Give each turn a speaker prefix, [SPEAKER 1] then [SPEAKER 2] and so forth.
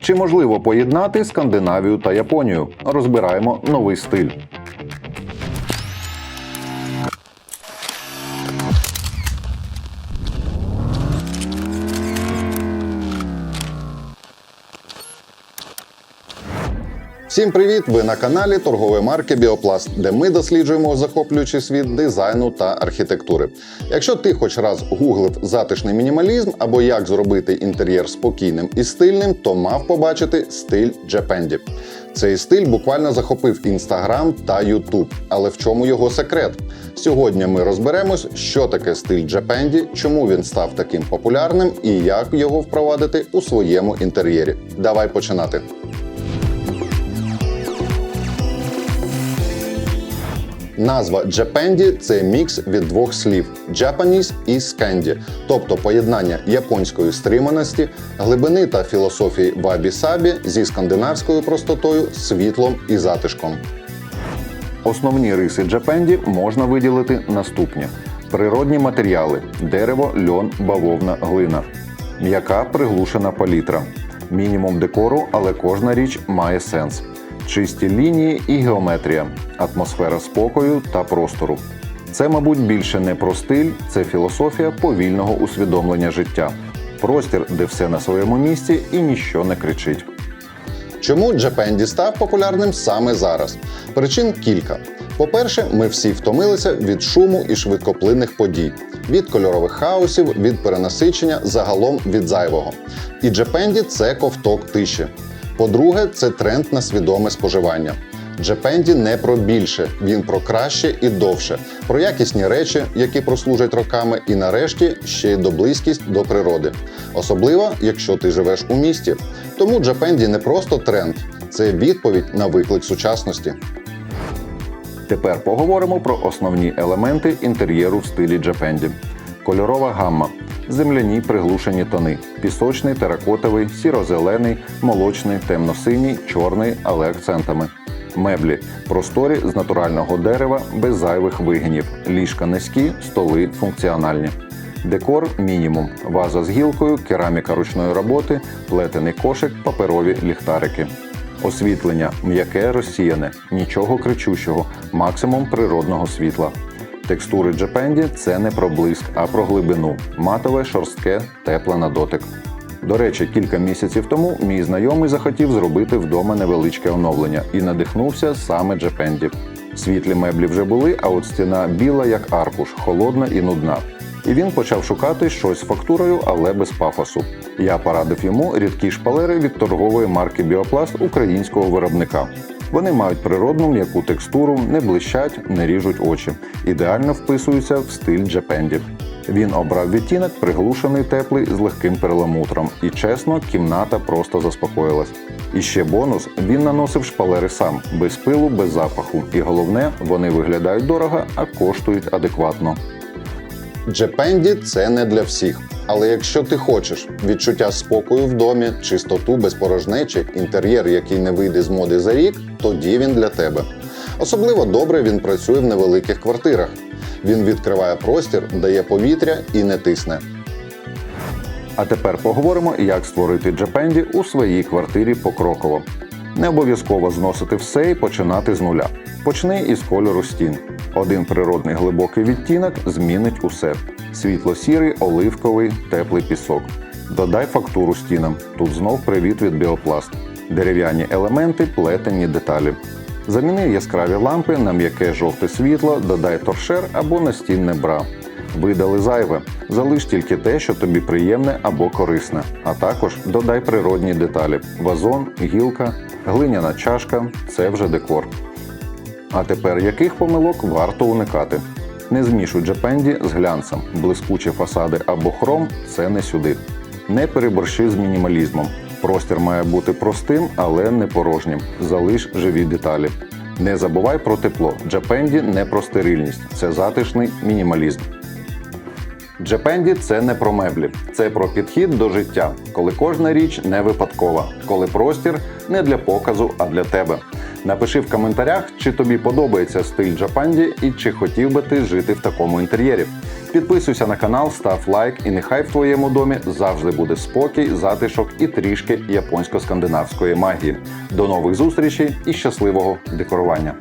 [SPEAKER 1] Чи можливо поєднати Скандинавію та Японію? Розбираємо новий стиль.
[SPEAKER 2] Всім привіт! Ви на каналі торгової марки Біопласт, де ми досліджуємо захоплюючий світ дизайну та архітектури. Якщо ти хоч раз гуглив затишний мінімалізм або як зробити інтер'єр спокійним і стильним, то мав побачити стиль Джепенді. Цей стиль буквально захопив інстаграм та Ютуб. Але в чому його секрет? Сьогодні ми розберемось, що таке стиль Джепенді, чому він став таким популярним і як його впровадити у своєму інтер'єрі. Давай починати. Назва Джепенді це мікс від двох слів Japanese і скенді, тобто поєднання японської стриманості, глибини та філософії вабі-сабі зі скандинавською простотою, світлом і затишком.
[SPEAKER 1] Основні риси Джапенді можна виділити наступні: природні матеріали: дерево, льон, бавовна, глина, м'яка приглушена палітра, мінімум декору, але кожна річ має сенс. Чисті лінії і геометрія, атмосфера спокою та простору. Це, мабуть, більше не про стиль, це філософія повільного усвідомлення життя. Простір, де все на своєму місці і ніщо не кричить.
[SPEAKER 2] Чому Джепенді став популярним саме зараз? Причин кілька. По-перше, ми всі втомилися від шуму і швидкоплинних подій, від кольорових хаосів, від перенасичення, загалом від зайвого. І Джепенді це ковток тиші. По-друге, це тренд на свідоме споживання. Джепенді не про більше, він про краще і довше, про якісні речі, які прослужать роками, і нарешті ще й до близькість до природи. Особливо, якщо ти живеш у місті. Тому Джепенді не просто тренд, це відповідь на виклик сучасності.
[SPEAKER 1] Тепер поговоримо про основні елементи інтер'єру в стилі Джапенді. Кольорова гамма, земляні приглушені тони, пісочний, теракотовий, сіро-зелений, молочний, темно-синій, чорний, але акцентами. Меблі просторі з натурального дерева без зайвих вигинів, ліжка низькі, столи функціональні. Декор мінімум: ваза з гілкою, кераміка ручної роботи, плетений кошик, паперові ліхтарики. Освітлення м'яке розсіяне, нічого кричущого, максимум природного світла. Текстури Джепенді це не про блиск, а про глибину. Матове, шорстке, тепле на дотик. До речі, кілька місяців тому мій знайомий захотів зробити вдома невеличке оновлення і надихнувся саме Джепенді. Світлі меблі вже були, а от стіна біла як аркуш, холодна і нудна. І він почав шукати щось з фактурою, але без пафосу. Я порадив йому рідкі шпалери від торгової марки Біопласт українського виробника. Вони мають природну м'яку текстуру, не блищать, не ріжуть очі. Ідеально вписуються в стиль Джепенді. Він обрав відтінок, приглушений теплий з легким перламутром. І чесно, кімната просто заспокоїлась. І ще бонус: він наносив шпалери сам, без пилу, без запаху. І головне, вони виглядають дорого, а коштують адекватно.
[SPEAKER 2] Джепенді це не для всіх. Але якщо ти хочеш відчуття спокою в домі, чистоту без порожнечі, інтер'єр, який не вийде з моди за рік, тоді він для тебе. Особливо добре він працює в невеликих квартирах. Він відкриває простір, дає повітря і не тисне.
[SPEAKER 1] А тепер поговоримо, як створити Джепенді у своїй квартирі покроково. Не обов'язково зносити все і починати з нуля. Почни із кольору стін. Один природний глибокий відтінок змінить усе: світло-сірий, оливковий, теплий пісок. Додай фактуру стінам. Тут знов привіт від біопласт. Дерев'яні елементи, плетені деталі. Заміни яскраві лампи на м'яке жовте світло, додай торшер або настінне бра. Видали зайве, залиш тільки те, що тобі приємне або корисне. А також додай природні деталі: вазон, гілка, глиняна чашка це вже декор. А тепер яких помилок варто уникати? Не змішуй джапенді з глянцем, блискучі фасади або хром це не сюди. Не переборщи з мінімалізмом. Простір має бути простим, але не порожнім. Залиш живі деталі. Не забувай про тепло. Джапенді не про стерильність, це затишний мінімалізм. Джепенді це не про меблі, це про підхід до життя, коли кожна річ не випадкова, коли простір не для показу, а для тебе. Напиши в коментарях, чи тобі подобається стиль Джапанді і чи хотів би ти жити в такому інтер'єрі. Підписуйся на канал, став лайк, і нехай в твоєму домі завжди буде спокій, затишок і трішки японсько-скандинавської магії. До нових зустрічей і щасливого декорування!